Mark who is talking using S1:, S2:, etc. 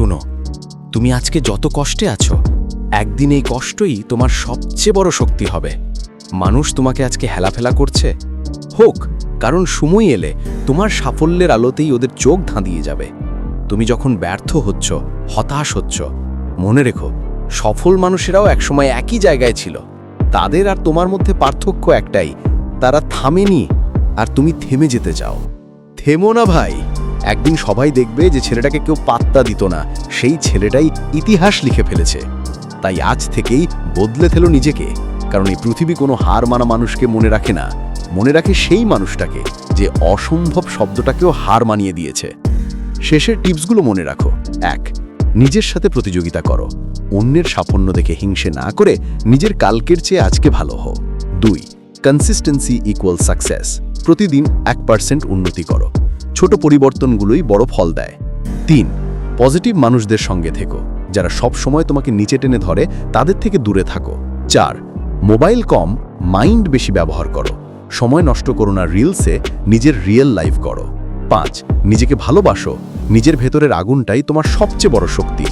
S1: শুনো, তুমি আজকে যত কষ্টে আছো, একদিন এই কষ্টই তোমার সবচেয়ে বড় শক্তি হবে। মানুষ তোমাকে আজকে হেলাফেলা করছে। হোক, কারণ সময় এলে তোমার সাফল্যের আলোতেই ওদের চোখ ধাঁধিয়ে যাবে। তুমি যখন ব্যর্থ হচ্ছ, হতাশ হচ্ছ, মনে রেখো, সফল মানুষেরাও একসময় একই জায়গায় ছিল। তাদের আর তোমার মধ্যে পার্থক্য একটাই, তারা থামেনি আর তুমি থেমে যেতে চাও। থেমো না ভাই। একদিন সবাই দেখবে যে ছেলেটাকে কেউ পাত্তা দিত না। সেই ছেলেটাই ইতিহাস লিখে ফেলেছে। তাই আজ থেকেই বদলে ফেলো নিজেকে। কারণ এই পৃথিবী কোনো হার মানা মানুষকে মনে রাখে না। মনে রাখে সেই মানুষটাকে যে অসম্ভব শব্দটাকেও হার মানিয়ে দিয়েছে। শেষের টিপসগুলো মনে রাখো। এক, নিজের সাথে প্রতিযোগিতা করো। অন্যের সাফল্য দেখে হিংসে না করে নিজের কালকের চেয়ে আজকে ভালো হও। দুই কনসিস্টেন্সি ইকুয়াল সাকসেস প্রতিদিন এক পার্সেন্ট উন্নতি করো। ছোট পরিবর্তনগুলোই বড় ফল দেয়। তিন, পজিটিভ মানুষদের সঙ্গে থেকো। যারা সব সময় তোমাকে নিচে টেনে ধরে, তাদের থেকে দূরে থাকো। চার, মোবাইল কম, মাইন্ড বেশি ব্যবহার করো। সময় নষ্ট করো না রিলসে, নিজের রিয়েল লাইফ করো। পাঁচ, নিজেকে ভালোবাসো। নিজের ভেতরের আগুনটাই তোমার সবচেয়ে বড় শক্তি।